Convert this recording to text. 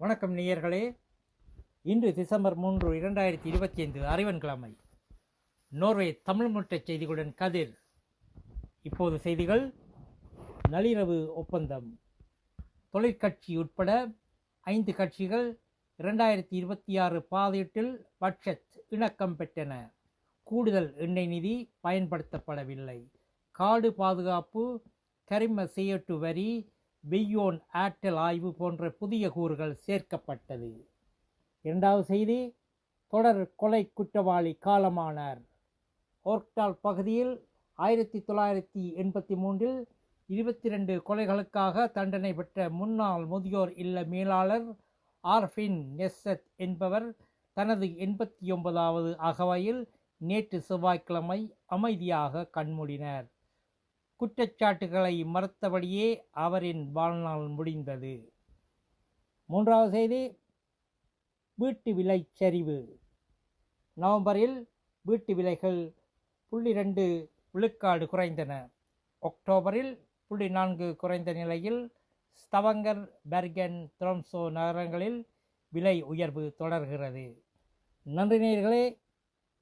வணக்கம் நேயர்களே. இன்று டிசம்பர் மூன்று இரண்டாயிரத்தி இருபத்தி ஐந்து அறிவன் கிழமை. நோர்வே தமிழ் முட்டை செய்திகளுடன் கதிர். இப்போது செய்திகள். நள்ளிரவு ஒப்பந்தம். தொழிற்கட்சி உட்பட ஐந்து கட்சிகள் இரண்டாயிரத்தி இருபத்தி ஆறு பாதீட்டில் பட்ஜெட் இணக்கம் பெற்றன. கூடுதல் எண்ணெய் நிதி பயன்படுத்தப்படவில்லை. காடு பாதுகாப்பு கரிம செய்யட்டு வரி பெய்யோன் ஏர்டெல் ஆய்வு போன்ற புதிய கூறுகள் சேர்க்கப்பட்டது. இரண்டாவது செய்தி தொடர் கொலை குற்றவாளி காலமானார். ஓர்க்டால் பகுதியில் ஆயிரத்தி தொள்ளாயிரத்தி எண்பத்தி மூன்றில் இருபத்தி ரெண்டு கொலைகளுக்காக தண்டனை பெற்ற முன்னாள் முதியோர் இல்ல மேலாளர் ஆர்ஃபின் நெஸ்ஸத் என்பவர் தனது எண்பத்தி ஒன்பதாவது அகவையில் நேற்று செவ்வாய்க்கிழமை அமைதியாக கண்மூடினர். குற்றச்சாட்டுகளை மறுத்தபடியே அவரின் வாழ்நாள் முடிந்தது. மூன்றாவது செய்தி வீட்டு விலை சரிவு நவம்பரில் வீட்டு விலைகள் புள்ளி ரெண்டு விழுக்காடு குறைந்தன. அக்டோபரில் புள்ளி நான்கு குறைந்த நிலையில் ஸ்தவங்கர் பெர்கன் த்ரோம்சோ நகரங்களில் விலை உயர்வு தொடர்கிறது. நன்றி நேர்களே